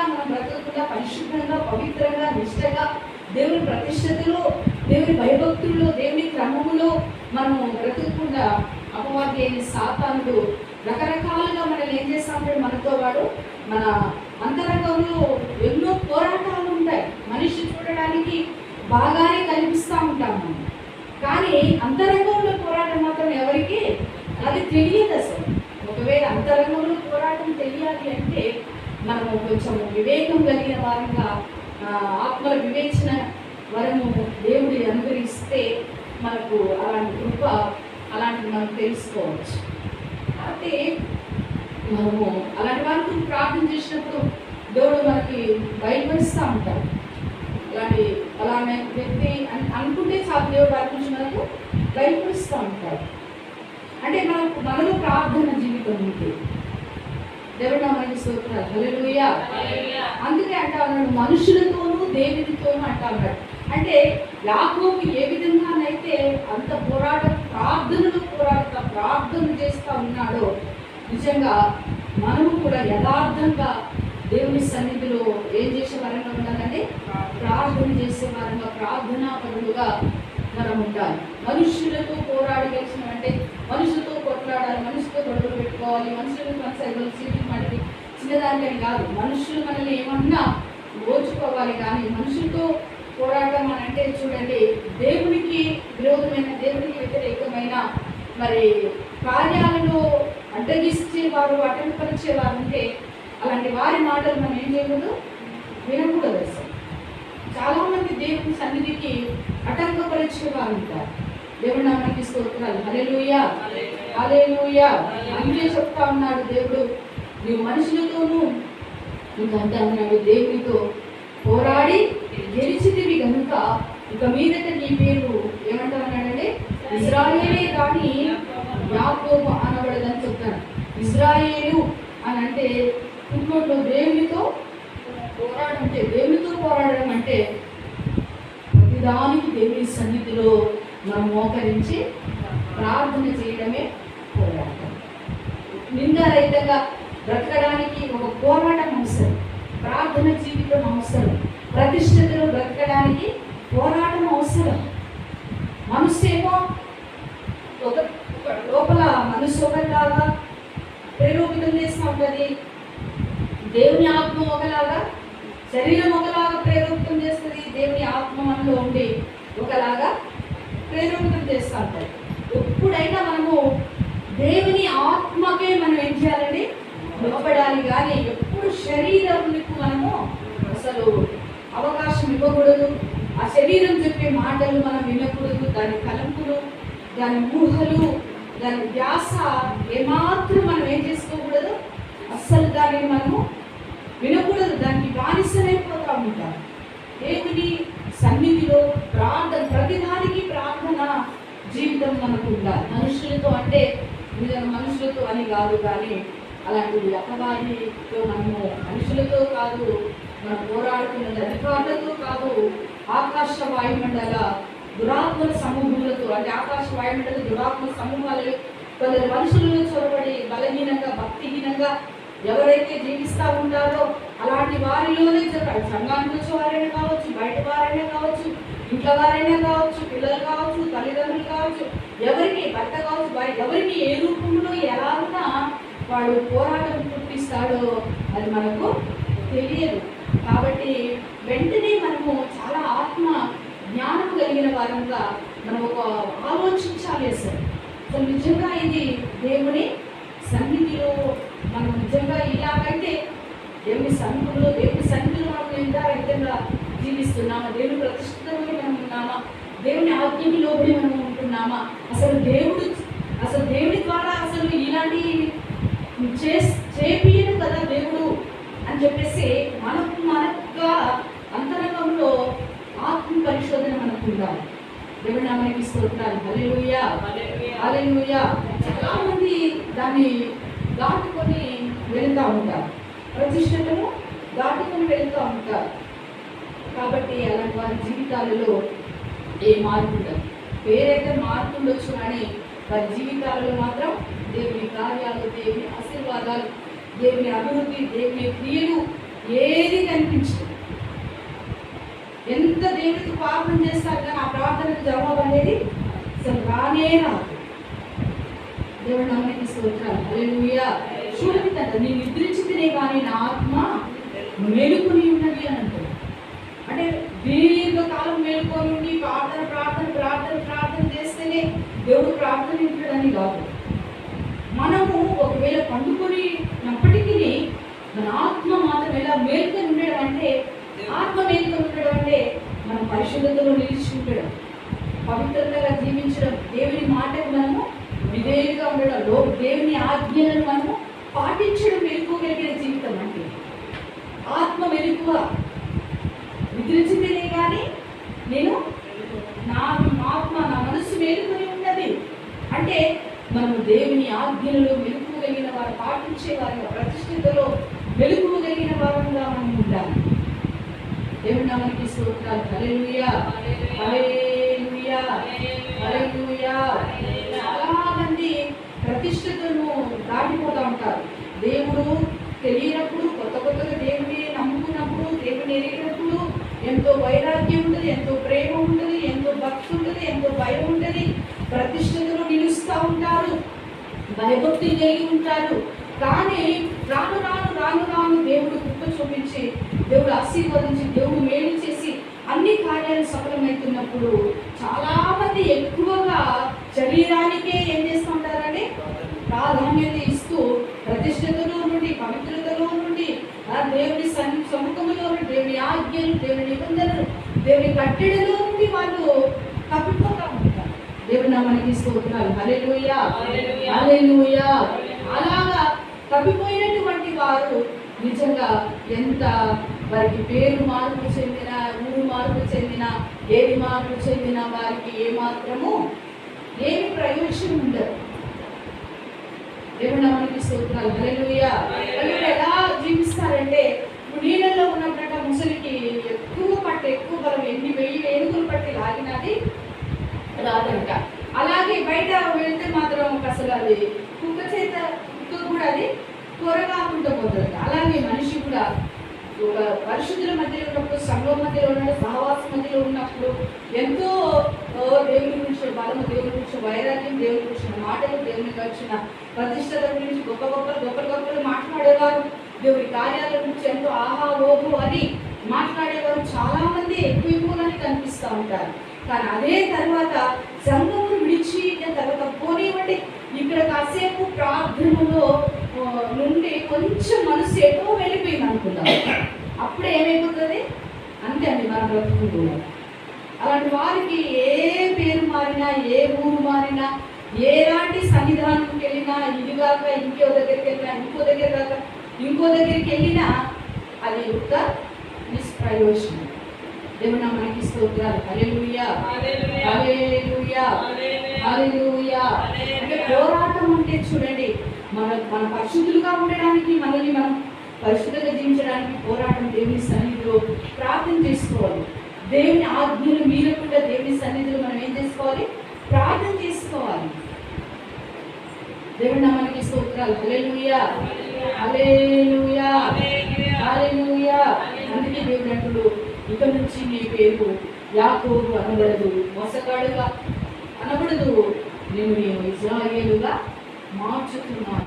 విధంగా మనం బ్రతకకుండా పరిశుభ్రంగా పవిత్రంగా నిష్టగా దేవుని ప్రతిష్టతలో దేవుని భయభక్తుల్లో దేవుని క్రమములో మనం బ్రతకకుండా అపవాది అయిన సాతానుడు రకరకాలుగా మనల్ని ఏం చేస్తామంటే మనతో వాడు మన అంతరంగంలో ఎన్నో పోరాటాలు ఉంటాయి. మనిషి చూడడానికి బాగానే కనిపిస్తూ ఉంటాము కానీ అంతరంగంలో పోరాటం మాత్రం ఎవరికి అది తెలియదు అసలు. ఒకవేళ అంతరంగంలో పోరాటం తెలియాలి అంటే మనము కొంచెం వివేకం కలిగిన వారంగా ఆ, ఆత్మల వివేచన వరము దేవుడి అనుగ్రహిస్తే మనకు అలాంటి కృప అలాంటి మనం తెలుసుకోవచ్చు. అయితే మనము అలాంటి వారికి ప్రార్థన చేసినప్పుడు దేవుడు మనకి బయలుపరుస్తూ ఉంటాడు. అలాంటి అలానే వ్యక్తి అని అనుకుంటే చాలా దేవుడు వారి గురించి మనకు బయలుపరుస్తూ ఉంటాడు. అంటే మనకు మనలో ప్రార్థన జీవితం ఉంటుంది దేవుడు మనకి స్తోత్రాలు. హల్లెలూయా. అందుకే అంటా ఉన్నాడు మనుషులతోనూ దేవునితోనూ అంటా ఉన్నాడు. అంటే యాకోబు ఏ విధంగానైతే అంత పోరాటం ప్రార్థనలు పోరాట ప్రార్థన చేస్తూ ఉన్నాడో నిజంగా మనము కూడా యథార్థంగా దేవుని సన్నిధిలో ఏం చేసే వారంగా ఉండాలంటే ప్రార్థన చేసే వారంగా ప్రార్థనా పరులుగా మనం ఉండాలి. మనుషులతో పోరాడగలిసిన అంటే మనుషులతో కొట్లాడాలి మనుషులతో గొడవలు పెట్టుకోవాలి మనుషులు మన సీట్లు మనకి చిన్నదానికని కాదు మనుషులు మనల్ని ఏమన్నా ఓచుకోవాలి కానీ మనుషులతో పోరాటం అని అంటే చూడండి దేవునికి విరోధమైన దేవునికి వ్యతిరేకమైన మరి కార్యాలను అడ్డగిస్తేవారు అటంకపరిచేవారు ఉంటే అలాంటి వారి మాటలు మనం ఏం చేయకూడదు? వినకూడదు అసలు. చాలా మంది దేవుని సన్నిధికి అటంకపరిచే వారు ఉంటారు. దేవుడు నామానికి స్తోత్రాలు. హల్లెలూయా. హల్లెలూయా. అందుకే చెప్తా ఉన్నాడు దేవుడు నీవు మనుషులతోనూ ఇంకా అంటా ఉన్నాడు దేవునితో పోరాడి గెలిచితివి కనుక ఇక మీదట నీ పేరు ఏమంటా ఉన్నాడంటే ఇజ్రాయేలే కానీ యాకోబు అనబడదని చెప్తాను ఇజ్రాయేలు అని అంటే ఇంకోట్లో దేవునితో పోరాడడం అంటే దేవునితో పోరాడడం అంటే ప్రతిదానికి దేవుని సన్నిధిలో మనం మోకరించి ప్రార్థన చేయడమే పోరాటం. నిందారహితంగా బ్రతకడానికి ఒక పోరాటం అవసరం. ప్రార్థన జీవితం అవసరం. ప్రతిష్టతను బ్రతకడానికి పోరాటం అవసరం. మనసు ఏమో ఒక లోపల మనసు ఒకలాగా ప్రేరోపితం చేస్తూ ఉంటుంది. దేవుని ఆత్మ ఒకలాగా శరీరం ఒకలాగా ప్రేరేపితం చేస్తుంది. దేవుని ఆత్మ మనలో ఉండి ఒకలాగా ప్రేరేపితం చేస్తూ ఉంటుంది. ఎప్పుడైనా మనము దేవుని ఆత్మకే మనం ఏం చేయాలండి? లోపడాలి కానీ ఎప్పుడు శరీరంకు మనము అసలు అవకాశం ఇవ్వకూడదు. ఆ శరీరం చెప్పే మాటలు మనం వినకూడదు. దాని కలంపులు దాని ఊహలు దాని వ్యాస ఏమాత్రం మనం ఏం చేసుకోకూడదు? అస్సలు దానిని మనము వినకూడదు. దానికి బానిసలైపోతూ ఉంటాం. దేవుని సన్నిధిలో ప్రార్థన ప్రతిదాని జీవితం మనకు ఉండాలి. మనుషులతో అంటే మనుషులతో అని కాదు కానీ అలాంటి అపవాదితో మనము మనుషులతో కాదు మనం పోరాడుతున్నది అధికారులతో కాదు ఆకాశ వాయుమండల దురాత్మల సమూహములతో అంటే ఆకాశ వాయుమండల దురాత్మ సమూహాలు కొందరు మనుషులలో చొరబడి బలహీనంగా భక్తిహీనంగా ఎవరైతే జీవిస్తూ ఉంటారో అలాంటి వారిలోనే చెప్పాలి సంఘానికి వచ్చే వారైనా కావచ్చు బయట వారైనా కావచ్చు ఇంట్లో వారైనా కావచ్చు పిల్లలు కావచ్చు తల్లిదండ్రులు కావచ్చు ఎవరికి భర్త కావచ్చు ఎవరికి ఏ రూపంలో ఎలాగున్నా వాడు పోరాటం పుట్టిస్తాడో అది మనకు తెలియదు. కాబట్టి వెంటనే మనము చాలా ఆత్మ జ్ఞానం కలిగిన వారంగా మనం ఒక ఆలోచించాలి అసలు. అసలు నిజంగా ఇది దేవుని సన్నిధిలో మనం నిజంగా ఇలాగైతే దేవుని సన్నిధిలో దేవుని సన్నిధిలో మనం ఎంత విధంగా జీవిస్తున్నాము దేవుని ప్రతిష్ట దేవుని ఆజ్ఞకి లోబడి మనం ఉంటున్నామా? అసలు దేవుడు అసలు దేవుడి ద్వారా అసలు ఇలాంటి చే చేపియను కదా దేవుడు అని చెప్పేసి మనకు మనకుగా అంతరంగంలో ఆత్మ పరిశోధన మనకు ఉండాలి. దేవుడి నామానికి స్తోత్రాలు. హల్లెలూయా. హల్లెలూయా. చాలా మంది దాన్ని దాటుకొని వెళ్తూ ఉంటారు. ప్రతిష్టతను దాటుకొని వెళ్తూ ఉంటారు. కాబట్టి అలాంటి వారి జీవితాలలో ఏ మార్పు ఉండదు. పేరైతే మార్పు ఉండొచ్చు కానీ వారి జీవితాలలో మాత్రం దేవుని కార్యాలు దేవుని ఆశీర్వాదాలు దేవుని అభివృద్ధి దేవుని క్రియలు ఏది కనిపించదు. ఎంత దేవుడికి పాపం చేస్తారు కానీ ఆ ప్రార్థనకు జవాబు అనేది అసలు రానే రాదు. దేవుడు నమ్మకి స్తోత్రాలు. చూడండి తండ్రి నేను నిద్రించితేనే కానీ నా ఆత్మ మెలుకుని ఉన్నది అని అంటే అంటే కాలం మేలుకొని ప్రార్థన ప్రార్థన ప్రార్థన ప్రార్థన చేస్తేనే దేవుడు ప్రార్థన వింటాడని కాదు. మనము ఒకవేళ పండుకొనినప్పటికీ మన ఆత్మ మాత్రం ఎలా మేలుకొని ఉండడం అంటే ఆత్మ మేలుకొని ఉండడం అంటే మనం పరిశుద్ధతలో నిలిచి ఉండడం పవిత్రతగా జీవించడం దేవుని మాటకు మనము విధేయుగా ఉండడం లో దేవుని ఆజ్ఞలను మనము పాటించడం మెలుకోగలిగిన జీవితం అంటే. ఆత్మ మెలుకువ నిద్రించిందేనే కానీ నేను నా ఆత్మ నా మనస్సు మేలుకొని ఉన్నది. అంటే మనము దేవుని ఆజ్ఞలలో మెలుకోగలిగిన వారు పాటించే వారిగా ప్రతిష్ఠితలో మెలుకోగలిగిన వారంగా మనం ఉండాలి. దేవుని నామానికి స్తోత్రాలు. హల్లెలూయా. హల్లెలూయా. హల్లెలూయా. భయభక్తి కలిగి ఉంటారు కానీ రాను రాను రాను రాను దేవుడు కృప చూపించి దేవుడు ఆశీర్వదించి దేవుడు మేలు చేసి అన్ని కార్యాలు సఫలమవుతున్నప్పుడు చాలామంది ఎక్కువగా శరీరానికే ఏం చేస్తుంటారని ప్రాధాన్యత ఇస్తూ ప్రతిష్టతలో నుండి పవిత్రతలో నుండి ఆ దేవుని సముఖంలో దేవుని ఆజ్ఞలు దేవుని నిబంధనలు దేవుని కట్టడిలో నుండి వాళ్ళు తప్పిపో నామానికి స్తోత్రాలు. హల్లెలూయా. హల్లెలూయా. అలాగా తప్పిపోయినటువంటి వారు నిజంగా ఎంత వారికి పేరు మార్పు చెందిన ఊరు మార్పు చెందిన ఏది మార్పు చెందిన వారికి ఏ మాత్రము ఏమి ప్రయోజనం ఉండదు. దేవుని నామానికి స్తోత్రాలు. హల్లెలూయా. వాళ్ళు ఎలా జీవిస్తారంటే నీళ్ళల్లో ఉన్నప్పుడట ముసలికి ఎక్కువ పట్టు ఎక్కువ బలం ఎన్ని వెయ్యి ఏనుగులు పట్టి లాగినది రాదంట. అలాగే బయట వెళ్తే మాత్రం అసలు అది కుక్క చేత కుక్క కూడా అది త్వరగాకుండా పోతుంది అలాగే మనిషి కూడా ఒక పరిశుద్ధుల మధ్యలో ఉన్నప్పుడు సంఘం మధ్యలో ఉన్నప్పుడు సహవాస మధ్యలో ఉన్నప్పుడు ఎంతో దేవుని గురించి బలము దేవుని గురించి వైరాగ్యం దేవుని గురించిన మాటలు దేవుని గురించిన ప్రతిష్టత గురించి గొప్ప గొప్పలు గొప్ప గొప్పలు మాట్లాడేవారు. దేవుని కార్యాల గురించి ఎంతో ఆహా ఓహో అని మాట్లాడేవారు. చాలామంది ఎక్కువ ఎక్కువగానే కనిపిస్తూ ఉంటారు. కానీ అదే తర్వాత సంఘం విడిచి తర్వాత పోనివ్వండి. ఇక్కడ కాసేపు ప్రార్థనలో నుండి కొంచెం మనసు ఎటో వెళ్ళిపోయింది అనుకుందాం. అప్పుడు ఏమైపోతుంది? అంతే అండి మన బ్రతుకు కూడా అలాంటి వారికి ఏ పేరు మారినా ఏ ఊరు మారినా ఎలాంటి సన్నిధానంకి వెళ్ళినా ఇది కాక ఇంకో దగ్గరికి వెళ్ళినా ఇంకో దగ్గర కాక ఇంకో దగ్గరికి వెళ్ళినా అది ఒక నిష్ప్రయోజనం. దేవుని మనకి స్తోత్రాలు. హల్లెలూయా. హల్లెలూయా. అంటే పోరాటం అంటే చూడండి మన మన పరిశుద్ధులుగా ఉండడానికి మనల్ని మనం పరిశుద్ధంగా జీవించడానికి పోరాటం దేవుని సన్నిధిలో ప్రార్థన చేసుకోవాలి. దేవుని ఆజ్ఞలు మీరకుండా దేవుని సన్నిధిలో మనం ఏం చేసుకోవాలి? ప్రార్థన చేసుకోవాలి. దేవుని నామానికి స్తోత్రాలు. అలేలుయా అలేలుయా అలేలుయా అందుకే దేవుడు అంటుడు ఇక నుంచి నీ పేరు యాకోబు అనబడదు మోసగాడుగా కనబడదు. నేను నేను ఇజ్రాయేలుగా మార్చుతున్నాను.